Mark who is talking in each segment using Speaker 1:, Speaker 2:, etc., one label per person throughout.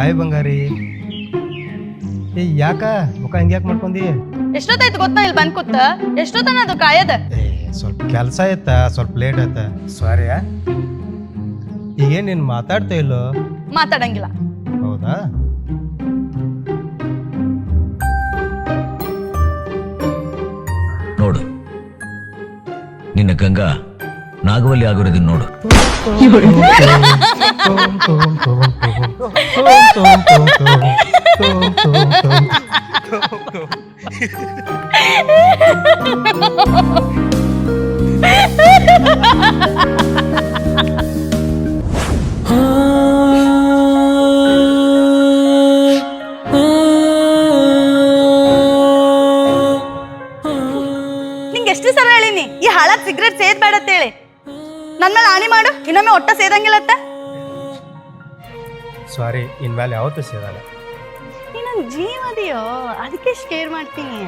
Speaker 1: Hi ಬಂಗಾರಿ. ಏ ಯಾಕ? ಮುಖ ಹಿಂಗೆ ಯಾಕೆ ಮಾಡ್ಕೊಂಡಿ?
Speaker 2: ಎಷ್ಟೊತ್ತಾಯ್ತು ಗೊತ್ತಾ ಇಲ್ಲಿ ಬಂದ್ ಕೂತ? ಎಷ್ಟೊತ್ತನ ಅದು ಕಾಯದ?
Speaker 1: ಏ ಸ್ವಲ್ಪ ಕೆಲಸ ಆಯ್ತ ಸ್ವಲ್ಪ ಲೇಟ್ ಆಯ್ತ. ಸಾರಿ ಈಗೇನು ನೀನು ಮಾತಾಡ್ತಾ ಇಲ್ಲೋ?
Speaker 2: ಮಾತಾಡಂಗಿಲ್ಲ.
Speaker 1: ಹೌದಾ?
Speaker 3: ನೋಡು ನಿನ್ನ ಗಂಗಾ ನಾಗವಲ್ಲಿ ಆಗಿರೋದನ್ನ ನೋಡು
Speaker 2: Ha ha ha ha! ಒಟ್ಟ ಸೇದಂಗಿಲ್ಲತ್ತ?
Speaker 1: ಸಾರಿ ಇನ್ಮೇಲೆ ಯಾವತ್ತೂ ಸೇದಲ್ಲ
Speaker 2: ನೀ ನನ್ ಜೀವ ಅದೆಯೋ? ಅದಕ್ಕೆ ಶೇರ್ ಕೇರ್ ಮಾಡ್ತೀನಿ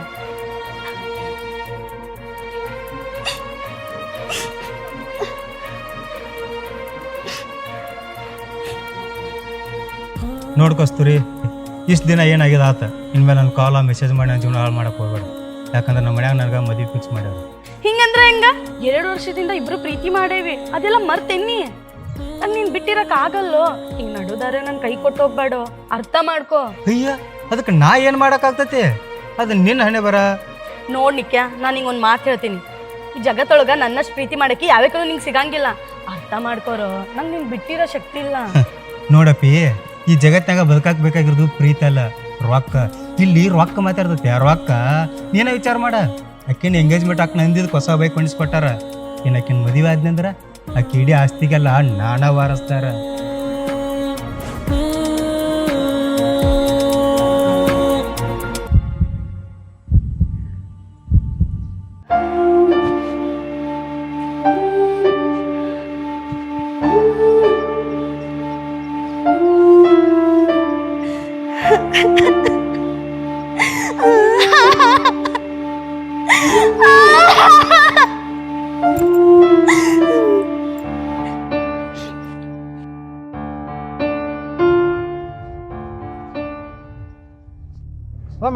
Speaker 1: ನೋಡ್ಕೊಸ್ತುರಿ ಇಷ್ಟು ದಿನ ಏನಾಗಿದೆ ಆತ? ಇನ್ಮೇಲೆ ನನ್ನ ಕಾಲ ಮೆಸೇಜ್ ಮಾಡಿ ನನ್ನ ಜೀವನ ಹಾಳು ಮಾಡಕ್ಕೆ ಹೋಗ್ಬೇಡ. ಯಾಕಂದ್ರೆ ನಮ್ಮ ಮನ್ಯಾಗ ನನಗೆ ಮದುವೆ ಫಿಕ್ಸ್ ಮಾಡ್ಯಾರ.
Speaker 2: ಹಿಂಗಂದ್ರೆ ಹೆಂಗ? ಎರಡು ವರ್ಷದಿಂದ ಇಬ್ರು ಪ್ರೀತಿ ಮಾಡೇವಿ. ಅದೆಲ್ಲ ಮರ್ತೇನಿ ನನ್ ನೀನ್ ಬಿಟ್ಟಿರಕ್ ಆಗಲ್ಲೋ ಹಿಂಗ್ ನಡುದಾರೆ ನನ್ ಕೈ ಕೊಟ್ಟು ಹೋಗ್ಬೇಡ? ಅರ್ಥ ಮಾಡ್ಕೋ.
Speaker 1: ಅಯ್ಯ ಅದಕ್ಕೆ ನಾ ಏನು ಮಾಡೋಕ್ಕಾಗ್ತೈತಿ? ಅದು ನಿನ್ನ ಹಣೆ ಬರ.
Speaker 2: ನೋಡ್ ನಿಕ್ಯ ನಾನು ಹಿಂಗ್ ಒಂದ್ ಮಾತು ಹೇಳ್ತೀನಿ. ಈ ಜಗತ್ತೊಳಗ ನನ್ನಷ್ಟು ಪ್ರೀತಿ ಮಾಡಕ್ಕೆ ಯಾವೇ ಕಡೆ ನಿಂಗೆ ಸಿಗಂಗಿಲ್ಲ. ಅರ್ಥ ಮಾಡ್ಕೋರೋ ನಂಗೆ ನಿನ್ ಬಿಟ್ಟಿರೋ ಶಕ್ತಿ ಇಲ್ಲ.
Speaker 1: ನೋಡಪ್ಪಿ ಈ ಜಗತ್ನಾಗ ಬದುಕಾಕ್ ಬೇಕಾಗಿರೋದು ಪ್ರೀತಿ ಅಲ್ಲ ರೊಕ್ಕ. ಇಲ್ಲಿ ರೊಕ್ಕ ಮಾತಾಡ್ತೈತಿ ರೊಕ್ಕ ನೀನ ವಿಚಾರ ಮಾಡ. ಅಕ್ಕಿನ ಎಂಗೇಜ್ಮೆಂಟ್ ಹಾಕಿ ನಂದಿದ್ ಹೊಸ ಬೈಕ್ ಕೊಂಡಿಸ್ಕೊಟ್ಟಾರ. ಇನ್ನು ಆಕಿನ ಮದುವೆ ಆದ್ನಂದ್ರ ಆಕಿ ಇಡೀ ಆಸ್ತಿಗೆಲ್ಲ ನಾಣ ವಾರಸ್ತಾರ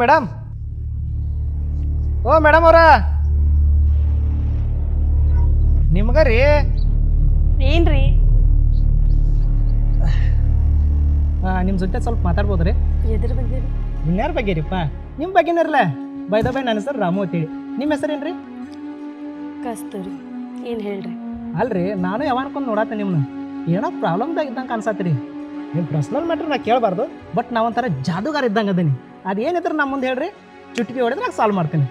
Speaker 1: ಮೇಡಮ್. ಓ ಮೇಡಮ್ ಅವ್ರ. ನಿಮ್ಗ ರೀ
Speaker 2: ಏನ್ರಿ
Speaker 1: ನಿಮ್ಮ ಜೊತೆ ಸ್ವಲ್ಪ ಮಾತಾಡ್ಬೋದ್ರಿ?
Speaker 2: ಎದ್ರ ಬಗ್ಗೆ
Speaker 1: ಇನ್ಯಾರ ಬಗ್ಗೆ ರೀಪ್ಪ ನಿಮ್ಮ ಬಗ್ಗೆನರ್ಲ. ಬೈದ ಬೈ ನನ್ನ ಹೆಸರು ರಾಮು ಅಂತೇಳಿ ನಿಮ್ಮ ಹೆಸರೇನ್ರಿ?
Speaker 2: ಕಸ್ತೂರಿ. ಏನ್ ಹೇಳ್ರಿ?
Speaker 1: ಅಲ್ರಿ ನಾನು ಯಾವನ್ಕೊಂಡು ನೋಡತ್ತೆ ನಿಮ್ನ. ಏನೋ ಪ್ರಾಬ್ಲಮ್ದಾಗ ಇದ್ದಂಗೆ ಅನ್ಸತ್ರಿ ನಿಮ್ಮ ಪರ್ಸ್ನಲ್ ಮ್ಯಾಟ್ರ್ ನಾ ಕೇಳಬಾರ್ದು ಬಟ್ ನಾ ಒಂಥರ ಜಾದುಗಾರ ಇದ್ದಂಗೆ ಅದೀನಿ. ಅದು ಏನಿದ್ರೆ ನಮ್ಮ ಮುಂದೆ ಹೇಳ್ರಿ ಚುಟ್ಕಿ ಹೊಡೆದ್ರೆ ನಾನು ಸಾಲ್ವ್ ಮಾಡ್ತೀನಿ.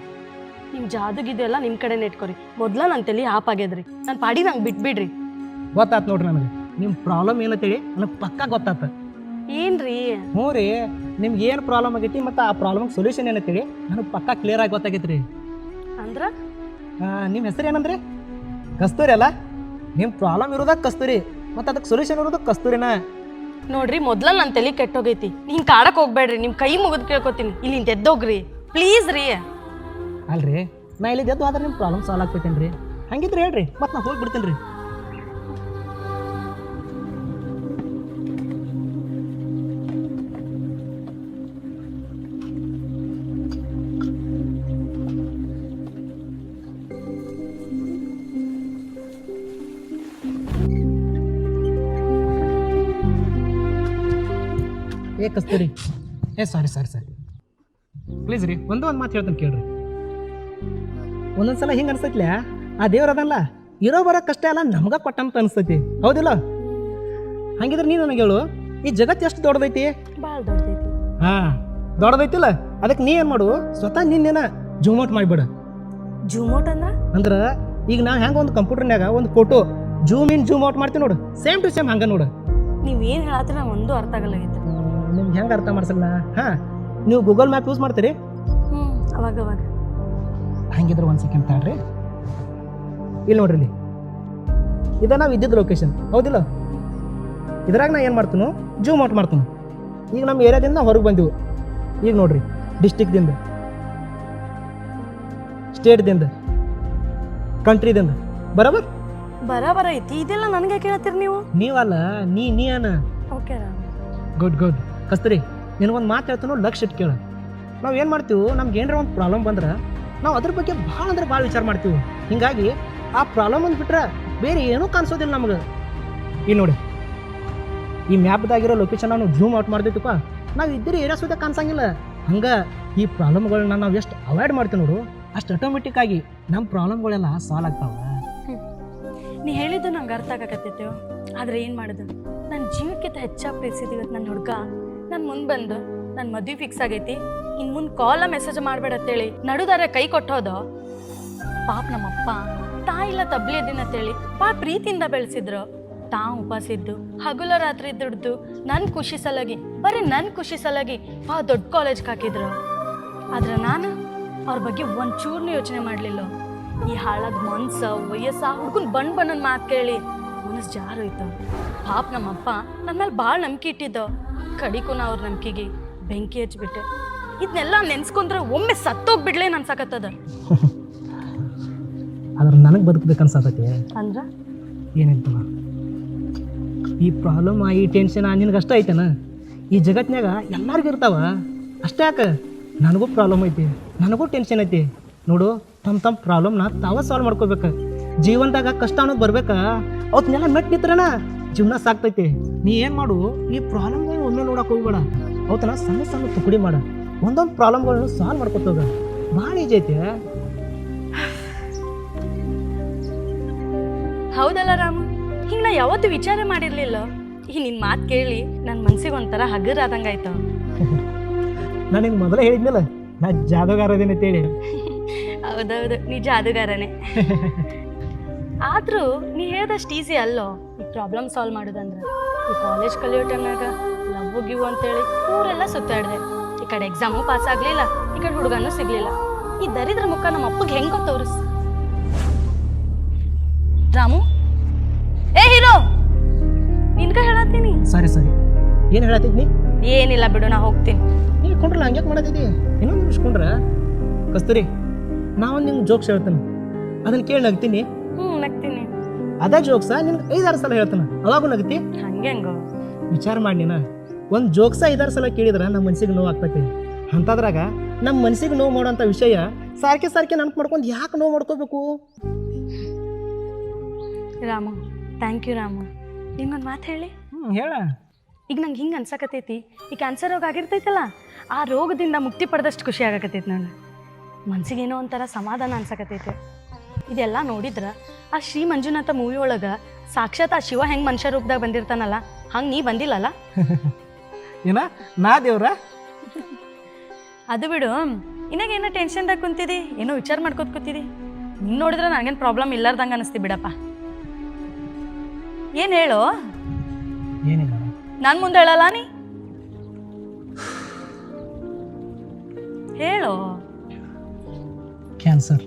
Speaker 2: ನಿಮ್ ಜಾದಗಿದೆಲ್ಲ ನಿಮ್ ಕಡೆ ಇಟ್ಕೊರಿ. ಮೊದ್ಲ ನನ್ ತಲೆ ಆಪ್ ಆಗ್ಯದ್ರಿ. ನನ್ ಪಾಡಿ ನಂಗೆ ಬಿಟ್ಬಿಡ್ರಿ.
Speaker 1: ಗೊತ್ತಾತ್ ನೋಡ್ರಿ ನನಗೆ. ನಿಮ್ಮ ಪ್ರಾಬ್ಲಮ್ ಏನಂತೇಳಿ ನನಗೆ ಪಕ್ಕಾ ಗೊತ್ತಾತ.
Speaker 2: ಏನ್ರಿ?
Speaker 1: ಹ್ಞೂ ರೀ ನಿಮ್ಗೆ ಏನು ಪ್ರಾಬ್ಲಮ್ ಆಗೈತಿ ಮತ್ತು ಆ ಪ್ರಾಬ್ಲಮ್ಗೆ ಸೊಲ್ಯೂಷನ್ ಏನಂತೇಳಿ ನನಗೆ ಪಕ್ಕಾ ಕ್ಲಿಯರ್ ಆಗಿ ಗೊತ್ತಾಗೈತಿ ರೀ
Speaker 2: ಅಂದ್ರ
Speaker 1: ನಿಮ್ಮ ಹೆಸರು ಏನಂದ್ರಿ? ಕಸ್ತೂರಿ ಅಲ್ಲ? ನಿಮ್ಮ ಪ್ರಾಬ್ಲಮ್ ಇರೋದ ಕಸ್ತೂರಿ ಮತ್ತು ಅದಕ್ಕೆ ಸೊಲ್ಯೂಷನ್ ಇರೋದು ಕಸ್ತೂರಿನ.
Speaker 2: ನೋಡ್ರಿ ಮೊದ್ಲ ನನ್ನ ತಲೆ ಕೆಟ್ಟೋಗೈತಿ. ಹಿಂಗೆ ಕಾಡಕ್ ಹೋಗ್ಬೇಡ್ರಿ, ನಿಮ್ ಕೈ ಮುಗಿದ್ ಕೇಳ್ಕೊತೀನಿ. ಇಲ್ಲಿ ಎದ್ದೋಗ್ರಿ ಪ್ಲೀಸ್ ರೀ.
Speaker 1: ಅಲ್ರಿ, ನಾ ಇಲ್ಲಿ ಎದ್ದು ಆದ್ರೆ ನಿಮ್ಮ ಪ್ರಾಬ್ಲಮ್ ಸಾಲ್ವ್ ಆಗ್ತೈತೇನು ರೀ ಹಂಗಿದ್ರೆ ಹೇಳ್ರಿ ಮತ್ತೆ ನಾ ಹೋಗಿ ಬಿಡ್ತೀನಿ ರೀ ಕಸ್ತೂರಿ ಏ ಸಾರಿ ಸಾರಿ ಸಾರಿ ಪ್ಲೀಸ್ ರೀ ಒಂದು ಒಂದು ಮಾತು ಹೇಳ್ತಾನೆ ಕೇಳ್ರಿ. ಒಂದೊಂದ್ಸಲ ಹಿಂಗೆ ಅನ್ಸತ್ಲ? ಆ ದೇವ್ರ ಅದಲ್ಲ ಇರೋ ಬರೋ ಕಷ್ಟ ಅಲ್ಲ ನಮ್ಗೆ ಕೊಟ್ಟಂತ ಅನ್ಸ್ತೈತಿ ಹೌದಿಲ್ಲ? ಹಂಗಿದ್ರೆ ನೀನು ನನಗೆ ಹೇಳು ಈ ಜಗತ್ತು ಎಷ್ಟು ದೊಡ್ಡದೈತಿ?
Speaker 2: ಭಾಳ ದೊಡ್ಡದೈತಿ.
Speaker 1: ಹಾ ದೊಡ್ಡದೈತಿಲ್ಲ? ಅದಕ್ಕೆ ನೀ ಏನು ಮಾಡು ಸ್ವತಃ ನಿನ್ನೇನ ಜೂಮ್ ಔಟ್ ಮಾಡಿಬಿಡ.
Speaker 2: ಜೂಮ್ ಔಟ್ ಅಂದ್ರ?
Speaker 1: ಅಂದ್ರೆ ಈಗ ನಾ ಹೆಂಗೆ ಒಂದು ಕಂಪ್ಯೂಟರ್ನ್ಯಾಗ ಒಂದು photo zoom in zoom out ಮಾಡ್ತೀನಿ ನೋಡು. ಸೇಮ್ ಟು ಸೇಮ್ ಹಂಗೆ ನೋಡು.
Speaker 2: ನೀವ್ ಏನು ಹೇಳತ್ತರ ನಂಗೆ ಒಂದು ಅರ್ಥ ಆಗಲ್ಲಾಗೈತಿ
Speaker 1: ನಿಮ್ಗೆ ಹೆಂಗೆ ಅರ್ಥ ಮಾಡ್ಸಲ್ಲ? ಹಾಂ? ನೀವು ಗೂಗಲ್ ಮ್ಯಾಪ್ ಯೂಸ್ ಮಾಡ್ತೀರಿ?
Speaker 2: ಹ್ಮ್ ಅವಾಗ ಅವಾಗ.
Speaker 1: ಹಂಗಿದ್ರೆ ಒಂದು ಸೆಕೆಂಡ್ ತಾಳ್ರಿ ಇಲ್ಲಿ ನೋಡ್ರಿ ಇಲ್ಲಿ. ಇದ ನಾವು ಇದ್ದಿದ್ದು ಲೊಕೇಶನ್ ಹೌದಿಲ್ಲ? ಇದ್ರಾಗ ನಾ ಏನು ಮಾಡ್ತೀನಿ? ಜೂಮ್ ಔಟ್ ಮಾಡ್ತೀನಿ. ಈಗ ನಮ್ಮ ಏರಿಯಾದಿಂದ ಹೊರಗೆ ಬಂದೆವು. ಈಗ ನೋಡ್ರಿ ಡಿಸ್ಟಿಕ್ದಿಂದ ಸ್ಟೇಟ್ದಿಂದ ಕಂಟ್ರಿದಿಂದ ಬರಬರ್?
Speaker 2: ಬರಾಬರ ಐತಿ. ಇದೆಲ್ಲ ನನಗೆ ಕೇಳ್ತೀರಿ ನೀವು?
Speaker 1: ನೀವಲ್ಲ ನೀ ನೀ ಅನ
Speaker 2: ಓಕೆ
Speaker 1: ಗುಡ್ ಗುಡ್ ಕಸ್ತೂರಿ, ನಿನಗೊಂದು ಮಾತು ಹೇಳ್ತಾನೋ ಲಕ್ಷ ಇಟ್ಟು ಕೇಳು. ನಾವು ಏನು ಮಾಡ್ತೀವಿ, ನಮ್ಗೆ ಏನಾರ ಒಂದು ಪ್ರಾಬ್ಲಮ್ ಬಂದ್ರೆ ನಾವು ಅದ್ರ ಬಗ್ಗೆ ಭಾಳ ಅಂದ್ರೆ ಭಾಳ ವಿಚಾರ ಮಾಡ್ತೀವಿ. ಹಿಂಗಾಗಿ ಆ ಪ್ರಾಬ್ಲಮ್ ಒಂದು ಬಿಟ್ರೆ ಬೇರೆ ಏನೂ ಕಾಣಿಸೋದಿಲ್ಲ ನಮ್ಗೆ. ಈ ನೋಡಿ, ಈ ಮ್ಯಾಪ್ದಾಗಿರೋ ಲೊಕೇಶನ್ ನಾವು ಝೂಮ್ ಔಟ್ ಮಾಡ್ದಿತ್ತಪ್ಪ ನಾವು ಇದ್ದರೆ ಏರಿಯಾ ಸುತ್ತ ಕಾಣಿಸಂಗಿಲ್ಲ. ಹಂಗೆ ಈ ಪ್ರಾಬ್ಲಮ್ಗಳನ್ನ ನಾವು ಎಷ್ಟು ಅವಾಯ್ಡ್ ಮಾಡ್ತೀವಿ ನೋಡು, ಅಷ್ಟು ಆಟೋಮೆಟಿಕ್ ಆಗಿ ನಮ್ಮ ಪ್ರಾಬ್ಲಮ್ಗಳೆಲ್ಲ ಸಾಲ್ವ್ ಆಗ್ತಾವ.
Speaker 2: ನೀ ಹೇಳಿದ್ದು ನಂಗೆ ಅರ್ಥ ಆಗಕತ್ತೈತೆ ಆದ್ರೆ ಏನು ಮಾಡೋದು? ನನ್ನ ಜೀವಕ್ಕಿಂತ ಹೆಚ್ಚಾಗಿ ಪ್ರೀತಿಸಿದ ಇವತ್ತು ನನ್ನ ಹುಡುಗ. ನನ್ನ ಮುಂದೆ ಬಂದು ನನ್ನ ಮದುವೆ ಫಿಕ್ಸ್ ಆಗೈತಿ. ಇನ್ನು ಮುಂದೆ ಕಾಲ ಮೆಸೇಜ್ ಮಾಡಬೇಡ ಅಂತೇಳಿ ನಡುದಾರ ಕೈ ಕೊಟ್ಟೋದು. ಪಾಪ ನಮ್ಮಪ್ಪ ತಾಯಿಲ್ಲ ತಬ್ಲಿ ಅಂತೇಳಿ ಭಾಳ ಪ್ರೀತಿಯಿಂದ ಬೆಳೆಸಿದ್ರು. ತಾ ಉಪವಾಸ ಇದ್ದು, ಹಗುಲ ರಾತ್ರಿ ದುಡ್ದು ನನ್ನ ಖುಷಿ ಸಲಗಿ ಬರೀ ನನ್ನ ಖುಷಿ ಸಲಗಿ ಭಾಳ ದೊಡ್ಡ ಕಾಲೇಜ್ಗೆ ಹಾಕಿದ್ರು. ಆದ್ರೆ ನಾನು ಅವ್ರ ಬಗ್ಗೆ ಒಂಚೂರ್ನೂ ಯೋಚನೆ ಮಾಡಲಿಲ್ಲ. ಈ ಹಾಳಾದ ಮನ್ಸ, ವಯಸ್ಸ, ಹುಡ್ಗನ್ ಬಣ್ಣ ಬಣ್ಣನ ಮಾತು ಕೇಳಿ ಮನಸ್ಸು ಜಾರೋಯ್ತು ಪಾಪ ನಮ್ಮಪ್ಪ ನನ್ನ ಮೇಲೆ ಭಾಳ ನಂಬಿಕೆ ಇಟ್ಟಿದ್ದು. ಕಡಿಕು ನಾ ಅವ್ರ ನಂಬಿಕೆಗೆ. ಬೆಂಕಿ ಹಚ್ಬಿಟ್ಟೆ. ಇದನ್ನೆಲ್ಲ ನೆನ್ಸ್ಕೊಂಡ್ರೆ ಒಮ್ಮೆ ಸತ್ತೋಗ್ಬಿಡ್ಲೇ ಅನ್ಸಕತ್ತದ
Speaker 1: ಆದ್ರೆ ನನಗೆ ಬದುಕಬೇಕು ಅನ್ಸತೈತಿ
Speaker 2: ಅಂದ್ರ?
Speaker 1: ಏನಿತ್ತು ಈ ಪ್ರಾಬ್ಲಮ್ ಈ ಟೆನ್ಷನ್ ನಿನಗೆ ಅಷ್ಟೇ ಐತೆನ? ಈ ಜಗತ್ನಾಗ ಎಲ್ಲರಿಗೂ ಇರ್ತಾವ. ಅಷ್ಟೇ ಯಾಕೆ? ನನಗೂ ಪ್ರಾಬ್ಲಮ್ ಐತಿ. ನನಗೂ ಟೆನ್ಷನ್ ಐತಿ. ನೋಡು ತಮ್ಮ ತಮ್ಮ ಪ್ರಾಬ್ಲಮ್ನ ತಾವ ಸಾಲ್ವ್ ಮಾಡ್ಕೋಬೇಕು. ಜೀವನದಾಗ ಕಷ್ಟ ಅನ್ನೋದು ಬರ್ಬೇಕಾ? ಅವತ್ತನ್ನೆಲ್ಲ ಮೆಟ್ ನಿತ್ರನ ಜೀವನ ಸಾಕ್ತೈತಿ. ನೀ ಏನು ಮಾಡು ಈ ಒಮ್ಮೆ ನೋಡಕ್ಕೆ ಹೋಗ್ಬೇಡ. ಅವತ್ತಲ್ಲ ಸಣ್ಣ ಸಣ್ಣ ತುಕಡಿ ಮಾಡ. ಒಂದೊಂದು ಪ್ರಾಬ್ಲಮ್ಗಳನ್ನು ಸಾಲ್ವ್ ಮಾಡ್ಕೊತೋಗ ಭಾಳ ಈಜಿ ಐತೆ.
Speaker 2: ಹೌದಲ್ಲ ರಾಮು ಹಿಂಗೆ ನಾ ಯಾವತ್ತೂ ವಿಚಾರ ಮಾಡಿರಲಿಲ್ಲ. ಈ ನಿನ್ನ ಮಾತು ಕೇಳಿ ನನ್ನ ಮನ್ಸಿಗೆ ಒಂಥರ ಹಗರ್ ಆದಂಗಾಯ್ತು
Speaker 1: ನಾನು ನಿನ್ಗೆ ಮೊದಲೇ ಹೇಳಿದ್ನಲ್ಲ ನಾ ಜಾದೂಗಾರ ಅದೇನೆ ಅಂತೇಳಿ.
Speaker 2: ಹೌದೌದು ನೀ ಜಾದುಗಾರನೇ. ಆದರೂ ನೀ ಹೇಳ್ದಷ್ಟು ಈಸಿ ಅಲ್ಲೋ ಈ ಪ್ರಾಬ್ಲಮ್ ಸಾಲ್ವ್ ಮಾಡೋದಂದ್ರೆ. ಈ ಕಾಲೇಜ್ ಕಲಿಯೋ ಟೈಮ್ನಾಗ ಲವ್ ಗಿವ್ ಅಂತೇಳಿ ಊರೆಲ್ಲ ಸುತ್ತಾಡಿದೆ. ಈ ಕಡೆ ಎಕ್ಸಾಮು ಪಾಸ್ ಆಗಲಿಲ್ಲ ಈ ಕಡೆ ಹುಡುಗನೂ ಸಿಗ್ಲಿಲ್ಲ. ಈ ದರಿದ್ರ ಮುಖ ನಮ್ಮ ಅಪ್ಪಗೆ ಹೆಂಗ ತೋರಿಸ್ ರಾಮು? ಏ ಹೀರೋ! ನಿನ್ಗ ಹೇಳತ್ತೀನಿ.
Speaker 1: ಸರಿ ಸರಿ. ಏನು ಹೇಳತ್ತಿದ್ನಿ?
Speaker 2: ಏನಿಲ್ಲ ಬಿಡು ನಾ ಹೋಗ್ತೀನಿ.
Speaker 1: ನೀ ಕೊಂಡ್ರಲ್ಲ ಹಂಗೆ ಮಾಡತ್ತಿದ್ದಿ ಇನ್ನೊಂದು ನಿಮಿಷ ಕಸ್ತೂರಿ ನಾವೊಂದು ನಿಮ್ಗೆ ಜೋಕ್ಸ್ ಹೇಳ್ತೇನೆ. ಅದನ್ನ ಕೇಳಿ ನಗ್ತೀನಿ.
Speaker 2: ಹ್ಞೂ ನಗ್ತೀನಿ.
Speaker 1: ಅದೇ ಜೋಕ್ಸ ನಿನ್ಗೆ ಐದಾರು ಸಲ ಹೇಳ್ತಾನೆ. ಅವಾಗೂ ನಗ್ತಿ?
Speaker 2: ಹಂಗೆ ಹಂಗೋ
Speaker 1: ವಿಚಾರ ಮಾಡಿ ನೀನ. ಒಂದು ಜೋಕ್ಸ ಐದಾರು ಸಲ ಕೇಳಿದ್ರೆ ನಮ್ಮ ಮನ್ಸಿಗೆ ನೋವು ಆಗ್ತೈತಿ. ಅಂಥದ್ರಾಗ ನಮ್ಮ ಮನ್ಸಿಗೆ ನೋವು ಮಾಡೋಂಥ ವಿಷಯ ಸಾರ್ಕೆ ಸಾರ್ಕೆ ನೆನಪು ಮಾಡ್ಕೊಂಡು ಯಾಕೆ ನೋವು ಮಾಡ್ಕೋಬೇಕು?
Speaker 2: Rama thank you Rama. ನಿಮ್ಗೊಂದು ಮಾತು ಹೇಳಿ?
Speaker 1: ಹ್ಞೂ ಹೇಳ.
Speaker 2: ಈಗ ನಂಗೆ ಹಿಂಗೆ ಅನ್ಸಕತೈತಿ ಈ ಕ್ಯಾನ್ಸರ್ ರೋಗ ಆಗಿರ್ತೈತಲ್ಲ ಆ ರೋಗದಿಂದ ಮುಕ್ತಿ ಪಡೆದಷ್ಟು ಖುಷಿ ಆಗಕತ್ತೈತಿ ನಾನು ಮನ್ಸಿಗೆ ಏನೋ ಒಂಥರ ಸಮಾಧಾನ ಅನ್ಸಕತೈತಿ ಇದೆಲ್ಲ ನೋಡಿದ್ರ ಆ ಶ್ರೀ ಮಂಜುನಾಥ ಮೂವಿ ಒಳಗೆ ಸಾಕ್ಷಾತ್ ಆ ಶಿವ ಹೆಂಗೆ ಮನುಷ್ಯ ರೂಪದಾಗ ಬಂದಿರ್ತಾನಲ್ಲ ಹಂಗೆ ನೀ ಬಂದಿಲ್ಲಲ್ಲ?
Speaker 1: ಏನ? ನಾ ದೇವ್ರ?
Speaker 2: ಅದು ಬಿಡು. ಇನ್ನಾಗ ಏನೋ ಟೆನ್ಷನ್ದಾಗ ಕುಂತಿದಿ? ಏನೋ ವಿಚಾರ ಮಾಡ್ಕೋತ ಕೂತಿದಿ? ನಿನ್ ನೋಡಿದ್ರೆ ನನಗೇನು ಪ್ರಾಬ್ಲಮ್ ಇಲ್ಲಾರ್ದಂಗೆ ಅನಿಸ್ತಿ ಬಿಡಪ್ಪ. ಏನು ಹೇಳು?
Speaker 1: ಏನಿಲ್ಲ.
Speaker 2: ನಾನು ಮುಂದೆ ಹೇಳಲ್ಲ ನೀ? ಹೇಳು.
Speaker 1: ಕ್ಯಾನ್ಸರ್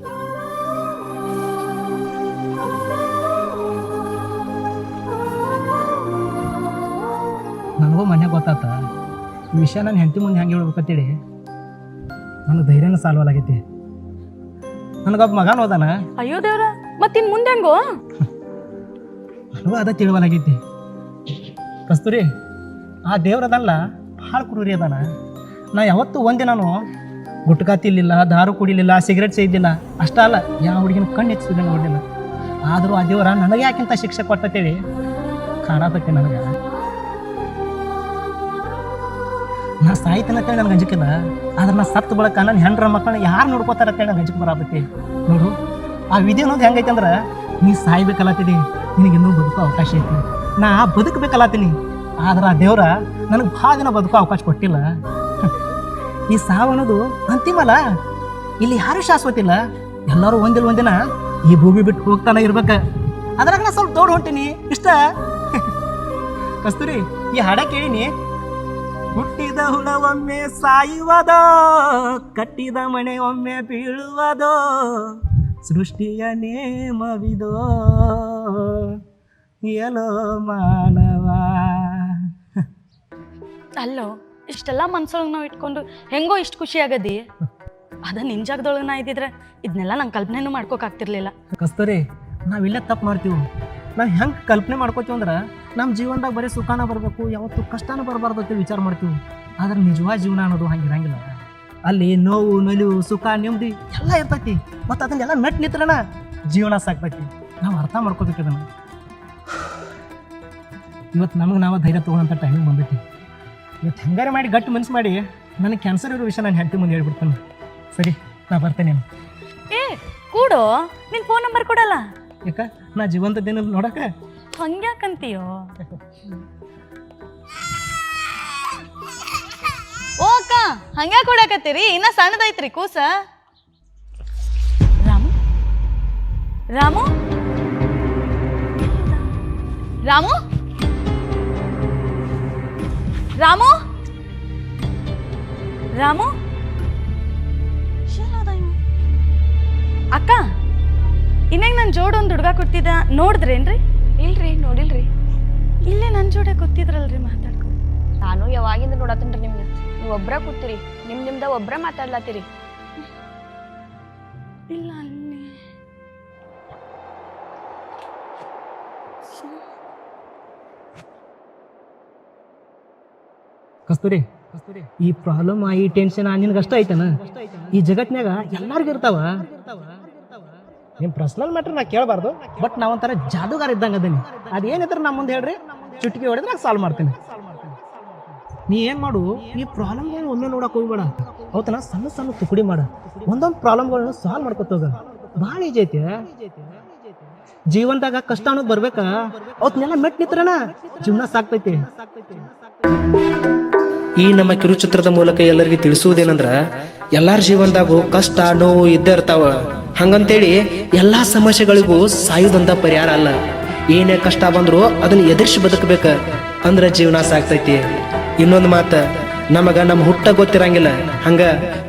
Speaker 1: ನನಗೂ ಮನೆ ಗೊತ್ತಾತ? ಈ ವಿಷಯ ನಾನು ಹೆಂಡತಿ ಮುಂದೆ ಹೆಂಗೆ ಹೇಳ್ಬೇಕಂತೇಳಿ. ನನಗೆ ಧೈರ್ಯನ ಸಾಲ್ವಲಾಗೈತಿ. ನನಗೊಬ್ಬ ಮಗನ ಹೋದಾನ?
Speaker 2: ಅಯ್ಯೋ ದೇವ್ರ ಮತ್ತಿನ್ ಮುಂದೆ ಹೆಂಗೋ?
Speaker 1: ನನಗೂ ಅದ ತಿಳುವಲಾಗೈತಿ ಕಸ್ತೂರಿ ಆ ದೇವ್ರದಲ್ಲ ಭಾಳ ಕ್ರೂರಿ ಅದಾನ. ನಾ ಯಾವತ್ತು ಒಂದೇ ನಾನು ಗುಟ್ಕಾ ತಿಲ್ಲಿಲ್ಲ ದಾರು ಕುಡಿಲಿಲ್ಲ ಸಿಗರೆಟ್ ಸೇದಿಲ್ಲ ಅಷ್ಟ ಅಲ್ಲ ಯಾವ ಹುಡುಗಿನ ಕಣ್ಣು ಹೆಚ್ಚಿಸಿದ ನೋಡಿಲ್ಲ ಆದರೂ ಆ ದೇವರ ನನಗೆ ಯಾಕಿಂತ ಶಿಕ್ಷೆ ಕೊಟ್ಟತೇಳಿ ಕಾಣತೈತಿ ನನಗೆ. ನಾ ಸಾಯ್ತೇನಂತೇಳಿ ನನಗೆ ಅಂಜಿಕಿಲ್ಲ ಆದ್ರೆ ನಾ ಸತ್ತು ಬಳಕ ನನ್ನ ಹೆಂಡ್ರ ಮಕ್ಕಳನ್ನ ಯಾರು ನೋಡ್ಕೋತಾರ ಅಂತೇಳಿ ನಂಗೆ ಅಂಜಿಕೆ ಬರತೈತಿ ನೋಡು, ಆ ವಿಧಿ ಅನ್ನೋದು ಹೆಂಗೈತೆ ಅಂದ್ರೆ ನೀ ಸಾಯ್ಬೇಕಲ್ಲತ್ತೀನಿ ನಿನಗೆ ಇನ್ನೂ ಬದುಕೋ ಅವಕಾಶ ಐತಿ. ನಾ ಬದುಕಬೇಕಲ್ಲತ್ತೀನಿ ಆದ್ರೆ ಆ ದೇವ್ರ ನನಗೆ ಭಾಳ ದಿನ ಬದುಕೋ ಅವಕಾಶ ಕೊಟ್ಟಿಲ್ಲ. ಈ ಸಾವು ಅನ್ನೋದು ಅಂತಿಮಲ್ಲ ಇಲ್ಲಿ ಯಾರು ಶಾಶ್ವತ ಇಲ್ಲ? ಎಲ್ಲರೂ ಒಂದಿಲ್ಲ ಒಂದಿನ ಈ ಭೂಮಿ ಬಿಟ್ಟು ಹೋಗ್ತಾನೆ ಇರ್ಬೇಕು. ಅದ್ರಾಗ ನಾ ಸ್ವಲ್ಪ ದೊಡ್ಡ ಹೊಂಟೀನಿ, ಇಷ್ಟ? ಕಸ್ತೂರಿ, ಈ ಹಾಡ ಕೇಳಿನಿ. ಹುಟ್ಟಿದ ಹುಳ ಒಮ್ಮೆ ಸಾಯುವುದೋ ಕಟ್ಟಿದ ಮನೆ ಒಮ್ಮೆ ಬೀಳುವುದೋ ಸೃಷ್ಟಿಯ ನೇಮವಿದೋ ಎಲೋ ಮಾನವ.
Speaker 2: ಅಲ್ಲೋ ಇಷ್ಟೆಲ್ಲ ಮನ್ಸೊಳಗೆ ನಾವು ಇಟ್ಕೊಂಡು ಹೆಂಗೋ ಇಷ್ಟು ಖುಷಿ ಆಗದಿ? ಅದ ನಿನ್ ಜಾಗದೊಳಗೆ ನಾ ಇದ್ದಿದ್ರೆ ಇದನ್ನೆಲ್ಲ ನಂಗೆ ಕಲ್ಪನೆನೂ ಮಾಡ್ಕೋಕಾಗ್ತಿರ್ಲಿಲ್ಲ
Speaker 1: ಕಸ್ತೂರಿ ನಾವೆಲ್ಲ ತಪ್ಪು ಮಾಡ್ತೀವಿ. ನಾವು ಹೆಂಗೆ ಕಲ್ಪನೆ ಮಾಡ್ಕೋತೀವಿ ಅಂದ್ರೆ ನಮ್ಮ ಜೀವನದಾಗ ಬರೀ ಸುಖಾನ ಬರಬೇಕು ಯಾವತ್ತು ಕಷ್ಟನ ಬರಬಾರ್ದು ಅಂತ ವಿಚಾರ ಮಾಡ್ತೀವಿ. ಆದ್ರೆ ನಿಜವಾದ ಜೀವನ ಅನ್ನೋದು ಹಂಗಿರಂಗಿಲ್ಲ ಅಲ್ಲಿ ನೋವು ನಲಿವು ಸುಖ ನೆಮ್ಮದಿ ಎಲ್ಲ ಇರ್ತೈತಿ. ಮತ್ತು ಅದನ್ನೆಲ್ಲ ಮೆಟ್ ನಿತ್ರಣ ಜೀವನ ಸಾಕ್ತೈತಿ. ನಾವು ಅರ್ಥ ಮಾಡ್ಕೋಬೇಕು ಅದನ್ನು ಇವತ್ತು ನಮಗೆ ನಾವು ಧೈರ್ಯ ತೊಗೊಳಂಥ ಟೈಮಿಗೆ ಬಂದೈತಿ. ಇವತ್ತು ಹೆಂಗಾರೆ ಮಾಡಿ ಗಟ್ಟಿ ಮನ್ಸು ಮಾಡಿ ನನಗೆ ಕ್ಯಾನ್ಸರ್ ಇರೋ ವಿಷಯ ನಾನು ಹೆಂಡತಿ ಮುಂದೆ ಹೇಳ್ಬಿಡ್ತೇನೆ. ಸರಿ ನಾ ಬರ್ತೇನೆ
Speaker 2: ಏ ಕೂಡು ನಿನ್ನ ಫೋನ್ ನಂಬರ್ ಕೊಡಲ್ಲ.
Speaker 1: ಯಾಕ? ನಾ ಜೀವಂತದ್ದೇನು ನೋಡಕ್ಕೆ?
Speaker 2: ಹಂಗ್ಯಾಕಂತೀಯೋ ಓ ಅಕ್ಕ ಹಂಗ್ಯಾಕ್ ಕೊಡಕತ್ತೀರಿ ಇನ್ನ ಸಣ್ಣದೈತ್ರಿ ಕೂಸ ರಾಮು ರಾಮು ರಾಮು ರಾಮು ರಾಮು? ಅಕ್ಕ ಇನ್ನೇಗ ನನ್ನ ಜೋಡ್ ಒಂದು ಹುಡುಗ ಕೊಡ್ತಿದ್ದ ನೋಡಿದ್ರೇನ್ರಿ?
Speaker 4: ಇಲ್ರಿ ನೋಡಿಲ್ರಿ.
Speaker 2: ಇಲ್ಲೇ ನನ್ನ ಜೋಡೆ ಕೂತಿದ್ರಲ್ರಿ ಮಾತಾಡ್ಕೊ.
Speaker 4: ನಾನು ಯಾವಾಗಿಂದ ನೋಡತ್ತೇನ್ರಿ ನಿಮ್ಗೆ ನೀವು ಒಬ್ರ ಕೂತಿರಿ ನಿಮ್ ನಿಮ್ದ ಒಬ್ರ ಮಾತಾಡ್ಲತ್ತೀರಿ.
Speaker 2: ಇಲ್ಲ ಅಲ್ಲಿ
Speaker 1: ಕಸ್ತೂರಿ ಈ ಪ್ರಾಬ್ಲಮ್ ಈ ಟೆನ್ಷನ್ ನಿನ್ಗೆ ಅಷ್ಟ ಐತನ? ಈ ಜಗತ್ನಾಗ ಎಲ್ಲಾರ್ಗು ಇರ್ತಾವ. ನಿಮ್ ಪರ್ಸನಲ್ ಮ್ಯಾಟ್ರ್ ನಾ ಕೇಳಬಾರ್ದು ಬಟ್ ನಾ ಒಂಥರ ಜಾದುಗಾರ ಇದ್ದಂಗ ಅದೀನಿ. ಅದೇನಿದ್ರೆ ನಮ್ಮ ಮುಂದೆ ಹೇಳ್ರಿ, ಚುಟ್ಕಿ ಹೊಡೆದ್ರೆ ಸಾಲ್ವ್ ಮಾಡ್ತೀನಿ. ನೀ ಏನು ಮಾಡು, ಈ ಪ್ರಾಬ್ಲಮ್ ಒಮ್ಮೆ ನೋಡಕ್ ಹೋಗ್ಬೇಡ. ಅವತ್ತನ ಸಣ್ಣ ಸಣ್ಣ ತುಕಡಿ ಮಾಡ. ಒಂದೊಂದು ಪ್ರಾಬ್ಲಮ್ಗಳನ್ನ ಸಾಲ್ವ್ ಮಾಡ್ಕೊತ ಹೋಗ. ಭಾಳ ಈಜಿ ಐತೆ. ಜೀವನದಾಗ ಕಷ್ಟ ಅನ್ನೋದು ಬರ್ಬೇಕಾ. ಅವತ್ನೆಲ್ಲ ಮೆಟ್ ನಿತ್ರಣ ಜೀವನ ಸಾಕ್ತೈತಿ.
Speaker 5: ಈ ನಮ್ಮ ಕಿರುಚಿತ್ರದ ಮೂಲಕ ಎಲ್ಲರಿಗೆ ತಿಳಿಸುವುದೇನಂದ್ರ, ಎಲ್ಲಾರ ಜೀವನದಾಗೂ ಕಷ್ಟ, ನೋವು ಇದ್ದೇ ಇರ್ತಾವ. ಹಂಗಂತೇಳಿ ಎಲ್ಲಾ ಸಮಸ್ಯೆಗಳಿಗೂ ಸಾಯುದಂತ ಪರಿಹಾರ ಅಲ್ಲ. ಏನೇ ಕಷ್ಟ ಬಂದರೂ ಅದನ್ನ ಎದುರಿಸಿ ಬದುಕಬೇಕ ಅಂದ್ರೆ ಜೀವನ ಸಾಕ್ತೈತಿ ಇನ್ನೊಂದು ಮಾತು, ನಮಗ ನಮ್ಮ ಹುಟ್ಟ ಗೊತ್ತಿರಂಗಿಲ್ಲ, ಹಂಗ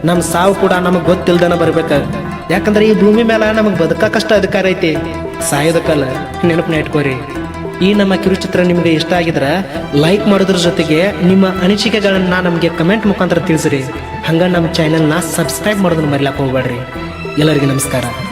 Speaker 5: ನಮ್ಮ ಸಾವು ಕೂಡ ನಮಗ್ ಗೊತ್ತಿಲ್ದನ ಬರ್ಬೇಕ. ಯಾಕಂದ್ರೆ ಈ ಭೂಮಿ ಮೇಲೆ ನಮಗ್ ಬದುಕಕ್ಕಷ್ಟ ಅಧಿಕಾರ ಐತಿ. ಸಾಯೋದಕ್ಕಲ್ಲ, ನೆನಪನ್ನ ಇಟ್ಕೋರಿ. ಈ ನಮ್ಮ ಕಿರುಚಿತ್ರ ನಿಮಗೆ ಇಷ್ಟ ಆಗಿದ್ರ ಲೈಕ್ ಮಾಡೋದ್ರ ಜೊತೆಗೆ ನಿಮ್ಮ ಅನಿಸಿಕೆಗಳನ್ನ ನಮಗೆ ಕಮೆಂಟ್ ಮುಖಾಂತರ ತಿಳಿಸ್ರಿ. ಹಂಗ ನಮ್ಮ ಚಾನೆಲ್ನ ಸಬ್ಸ್ಕ್ರೈಬ್ ಮಾಡೋದನ್ನ ಮರಿಲಾಕ ಹೋಗ್ಬೇಡ್ರಿ. ಎಲ್ಲರಿಗೂ ನಮಸ್ಕಾರ.